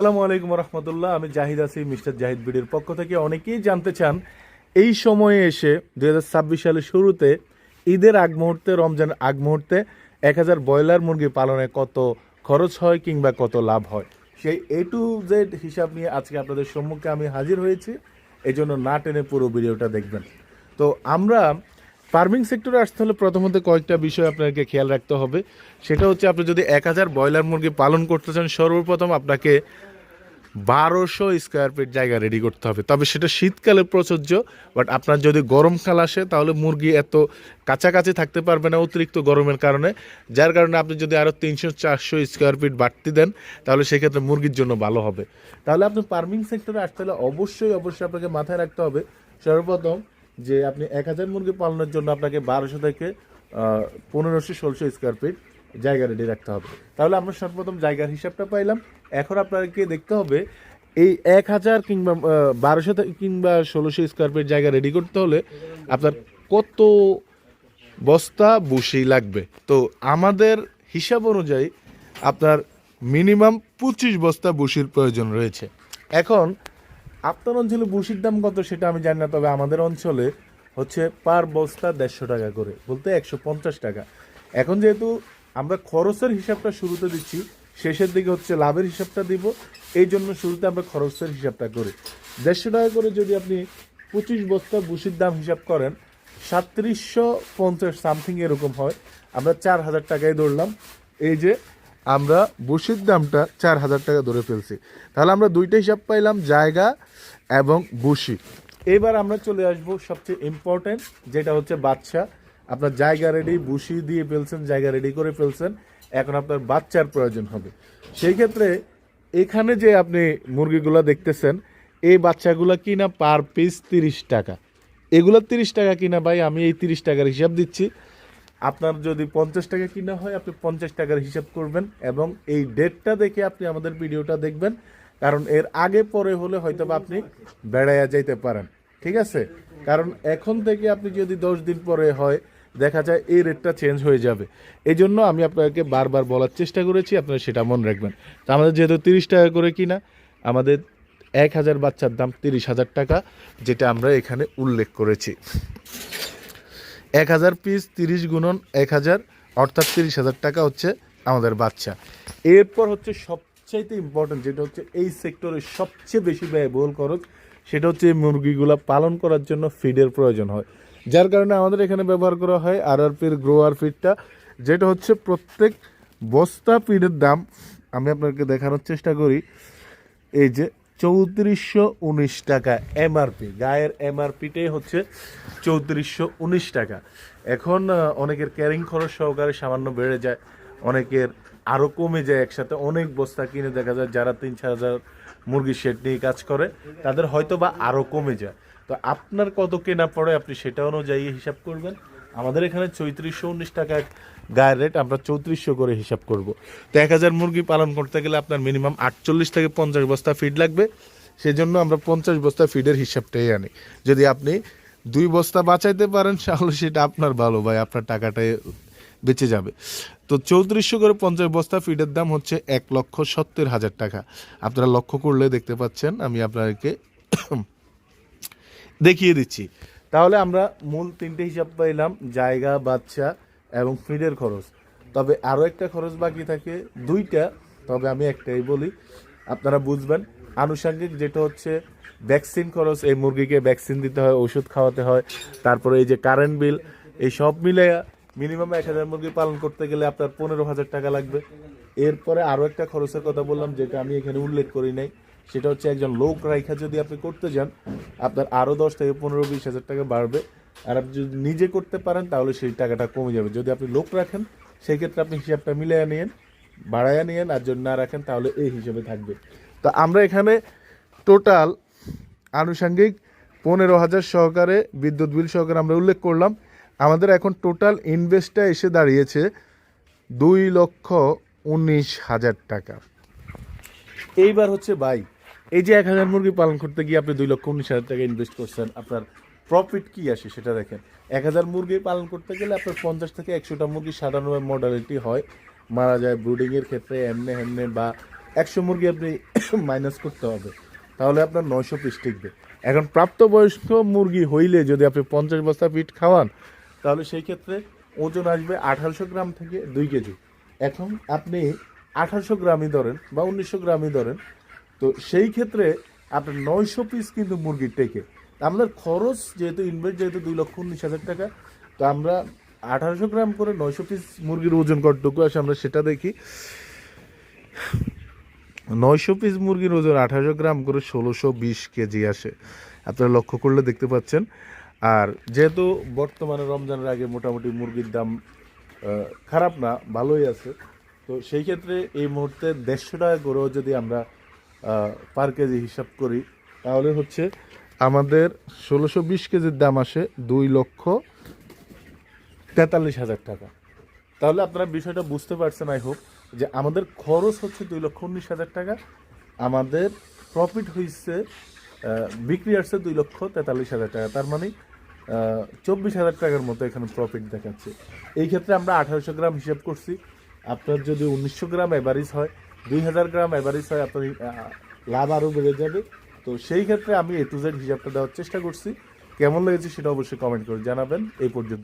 আসসালামু আলাইকুম রহমতুল্লাহ আমি জাহিদ আছি মিস্টার জাহিদ বিডির পক্ষ থেকে। অনেকেই জানতে চান, এই সময়ে এসে দুই হাজার ছাব্বিশ সালের শুরুতে ঈদের আগ মুহূর্তে রমজান আগ মুহূর্তে এক হাজার ব্রয়লার মুরগি পালনে কত খরচ হয় কিংবা কত লাভ হয়? সেই এ টু জেড হিসাব নিয়ে আজকে আপনাদের সম্মুখে আমি হাজির হয়েছি। এই জন্য না টেনে পুরো ভিডিওটা দেখবেন। তো আমরা ফার্মিং সেক্টরে আসতে হলে প্রথমত কয়েকটা বিষয় আপনাকে খেয়াল রাখতে হবে। সেটা হচ্ছে, আপনি যদি এক হাজার ব্রয়লার মুরগি পালন করতে চান, সর্বপ্রথম আপনাকে বারোশো স্কোয়ার ফিট জায়গা রেডি করতে হবে। তবে সেটা শীতকালে প্রযোজ্য বাট আপনার যদি গরমকাল আসে, তাহলে মুরগি এত কাছাকাছি থাকতে পারবে না অতিরিক্ত গরমের কারণে। যার কারণে আপনি যদি আরও তিনশো, চারশো স্কোয়ার ফিট বাড়তি দেন, তাহলে সেক্ষেত্রে মুরগির জন্য ভালো হবে। তাহলে আপনি ফার্মিং সেক্টরে আসতে হলে অবশ্যই অবশ্যই আপনাকে মাথায় রাখতে হবে সর্বপ্রথম যে আপনি এক হাজার মুরগি পালনের জন্য আপনাকে বারোশো থেকে পনেরোশো, ষোলোশো স্কোয়ার ফিট জায়গা রেডি রাখতে হবে। তাহলে আমরা সর্বপ্রথম জায়গার হিসাবটা পাইলাম। এখন আপনাকে দেখতে হবে, এই এক হাজার কিংবা বারোশো কিংবা ষোলোশো স্কোয়ার ফিট জায়গা রেডি করতে হলে আপনার কত বস্তা বুসি লাগবে? তো আমাদের হিসাব অনুযায়ী আপনার মিনিমাম পঁচিশ বস্তা বুসির প্রয়োজন রয়েছে। এখন, আপনার অঞ্চলে বুসির দাম কত সেটা আমি জানি না, তবে আমাদের অঞ্চলে হচ্ছে পার বস্তা দেড়শো টাকা করে, বলতে একশো পঞ্চাশ টাকা। এখন যেহেতু আমরা খরচের হিসাবটা শুরুতে দিচ্ছি, শেষের দিকে হচ্ছে লাভের হিসাবটা দিব, এই জন্য শুরুতে আমরা খরচের হিসাবটা করি। দেড়শো টাকা করে যদি আপনি পঁচিশ বস্তা বুসির দাম হিসাব করেন, সাতত্রিশশো পঞ্চাশ সামথিং এরকম হয়। আমরা চার হাজার টাকায় ধরলাম। এই যে আমরা বুসির দামটা চার হাজার টাকা ধরে ফেলছি। তাহলে আমরা দুইটা হিসাব পাইলাম, জায়গা এবং বুসি এবার আমরা চলে আসব সবচেয়ে ইম্পর্টেন্ট যেটা হচ্ছে বাচ্চা আপনার জায়গা রেডি বুসি দিয়ে ফেলছেন, জায়গা রেডি করে ফেলছেন, এখন আপনার বাচ্চার প্রয়োজন হবে। সেই ক্ষেত্রে এখানে যে আপনি মুরগিগুলো দেখতেছেন, এই বাচ্চাগুলো কিনা পার পিস তিরিশ টাকা। এগুলো তিরিশ টাকা কিনা ভাই, আমি এই তিরিশ টাকার হিসাব দিচ্ছি। আপনার যদি পঞ্চাশ টাকা কিনা হয়, আপনি পঞ্চাশ টাকার হিসাব করবেন এবং এই ডেটটা দেখে আপনি আমাদের ভিডিওটা দেখবেন, কারণ এর আগে পরে হলে হয়তো আপনি বেড়াইয়া যাইতে পারেন। ঠিক আছে? কারণ এখন থেকে আপনি যদি দশ দিন পরে হয় দেখা যায় এই রেটটা চেঞ্জ হয়ে যাবে। এই জন্য আমি আপনাকে বারবার বলার চেষ্টা করেছি, আপনারা সেটা মনে রাখবেন। তো আমাদের যেহেতু তিরিশ টাকা করে কিনা, আমাদের এক হাজার বাচ্চার দাম তিরিশ হাজার টাকা, যেটা আমরা এখানে উল্লেখ করেছি। এক হাজার পিস তিরিশ গুণন এক হাজার, অর্থাৎ তিরিশ হাজার টাকা হচ্ছে আমাদের বাচ্চা। এরপর হচ্ছে সবচাইতে ইম্পর্টেন্ট যেটা হচ্ছে এই সেক্টরে সবচেয়ে বেশি ব্যয়বহুল খরচ, সেটা হচ্ছে মুরগিগুলা পালন করার জন্য ফিডের প্রয়োজন হয়। যার কারণে আমাদের এখানে ব্যবহার করা হয় আর আর পির গ্রোয়ার ফিডটা যেটা হচ্ছে প্রত্যেক বস্তা ফিডের দাম। আমি আপনাকে দেখানোর চেষ্টা করি। এই যে চৌত্রিশশো উনিশ টাকা এমআরপি গায়ের এমআরপিটাই হচ্ছে চৌত্রিশশো উনিশ টাকা। এখন অনেকের ক্যারিং খরচ সহকারে সামান্য বেড়ে যায়, অনেকের আরও কমে যায় একসাথে। অনেক বস্তা কিনে দেখা যায় যারা তিন, চার হাজার মুরগির শেড নিয়ে কাজ করে, তাদের হয়তো বা আরও কমে যায়। তো আপনার কত কেনা পড়ে আপনি সেটা অনুযায়ী হিসাব করবেন। আমাদের এখানে চৌত্রিশশো উনিশ টাকা গায়ের রেট আমরা চৌত্রিশশো করে হিসাব করব। তো এক হাজার মুরগি পালন করতে গেলে আপনার মিনিমাম আটচল্লিশ থেকে পঞ্চাশ বস্তা ফিড লাগবে। সেজন্য আমরা পঞ্চাশ বস্তা ফিডের হিসাবটাই আনি। যদি আপনি দুই বস্তা বাঁচাইতে পারেন, তাহলে সেটা আপনার ভালো ভাই, আপনার টাকাটাই বেঁচে যাবে। তো চৌত্রিশশো করে পঞ্চাশ বস্তা ফিডের দাম হচ্ছে এক লক্ষ সত্তর হাজার টাকা। আপনারা লক্ষ্য করলে দেখতে পাচ্ছেন, আমি আপনাদেরকে দেখিয়ে দিচ্ছি। তাহলে আমরা মূল তিনটে হিসাব পাইলাম, জায়গা, বাচ্চা এবং ফিডের খরচ। তবে আরও একটা খরচ বাকি থাকে, দুইটা। তবে আমি একটাই বলি, আপনারা বুঝবেন, আনুষঙ্গিক যেটা হচ্ছে ভ্যাকসিন খরচ, এই মুরগিকে ভ্যাকসিন দিতে হয়, ওষুধ খাওয়াতে হয়, তারপরে এই যে কারেন্ট বিল এই সব মিলে মিনিমাম এক হাজার মুরগি পালন করতে গেলে আপনার পনেরো হাজার টাকা লাগবে। এরপরে আরও একটা খরচের কথা বললাম, যেটা আমি এখানে উল্লেখ করি নাই। সেটা হচ্ছে একজন লোক রাইখা যদি আপনি করতে যান, আপনার আরও দশ থেকে পনেরো বিশ হাজার টাকা বাড়বে। আর আপনি যদি নিজে করতে পারেন, তাহলে সেই টাকাটা কমে যাবে। যদি আপনি লোক রাখেন সেই ক্ষেত্রে আপনি হিসাবটা মিলিয়ে নিয়েন, বাড়াইয়া নিয়েন, আর যদি না রাখেন, তাহলে এই হিসেবে থাকবে। তো আমরা এখানে টোটাল আনুষঙ্গিক পনেরো হাজার সহকারে বিদ্যুৎ বিল সহকারে আমরা উল্লেখ করলাম। আমাদের এখন টোটাল ইনভেস্টটা এসে দাঁড়িয়েছে দুই লক্ষ উনিশ হাজার টাকা। এইবার হচ্ছে ভাই, এই যে এক হাজার মুরগি পালন করতে গিয়ে আপনি দুই লক্ষ উনিশ হাজার টাকা ইনভেস্ট করছেন, আপনার প্রফিট কি আসে সেটা দেখেন। এক হাজার মুরগি পালন করতে গেলে আপনার পঞ্চাশ থেকে একশোটা মুরগি সাধারণ মডালিটি হয়, মারা যায় ব্রুডিংয়ের ক্ষেত্রে, এমনে হেমনে বা একশো মুরগি আপনি মাইনাস করতে হবে, তাহলে আপনার নয়শো পিস টিকবে। এখন প্রাপ্তবয়স্ক মুরগি হইলে যদি আপনি পঞ্চাশ বস্তা ফিট খাওয়ান তাহলে সেই ক্ষেত্রে ওজন আসবে আঠারোশো গ্রাম থেকে দুই কেজি। এখন আপনি আঠারোশো গ্রামই ধরেন বা উনিশশো গ্রামই ধরেন, তো সেই ক্ষেত্রে আপনার নয়শো পিস কিন্তু মুরগির টেকে। আমাদের খরচ যেহেতু ইনভেস্ট যেহেতু দুই লক্ষ উনিশ হাজার টাকা, তো আমরা আঠারোশো গ্রাম করে নয়শো পিস মুরগির ওজন কতটুকু আসে আমরা সেটা দেখি। নয়শো পিস মুরগির ওজন আঠারোশো গ্রাম করে ষোলোশো বিশ কেজি আসে। আপনারা লক্ষ্য করলে দেখতে পাচ্ছেন আর যেহেতু বর্তমানে রমজানের আগে মোটামুটি মুরগির দাম খারাপ না, ভালোই আছে, তো সেই ক্ষেত্রে এই মুহূর্তে দেড়শো টাকা করেও যদি আমরা পার কেজি হিসাব করি, তাহলে হচ্ছে আমাদের ষোলোশো বিশ কেজির দাম আসে দুই লক্ষ তেতাল্লিশ হাজার টাকা। তাহলে আপনারা বিষয়টা বুঝতে পারছেন আই হোপ যে আমাদের খরচ হচ্ছে দুই লক্ষ উনিশ হাজার টাকা, আমাদের প্রফিট হয়েছে বিক্রি আসছে দুই লক্ষ তেতাল্লিশ হাজার টাকা। তার মানে চব্বিশ হাজার টাকার মতো এখানে প্রফিট দেখাচ্ছে। এই ক্ষেত্রে আমরা আঠারোশো গ্রাম হিসাব করছি। আপনার যদি উনিশশো গ্রাম অ্যাভারেজ হয়, দুই হাজার গ্রাম অ্যাভারেজ হয়, আপনার লাভ আরও বেড়ে যাবে। তো সেই ক্ষেত্রে আমি এ টু জেড হিসাবটা দেওয়ার চেষ্টা করছি। কেমন লেগেছে সেটা অবশ্যই কমেন্ট করে জানাবেন। এই পর্যন্ত।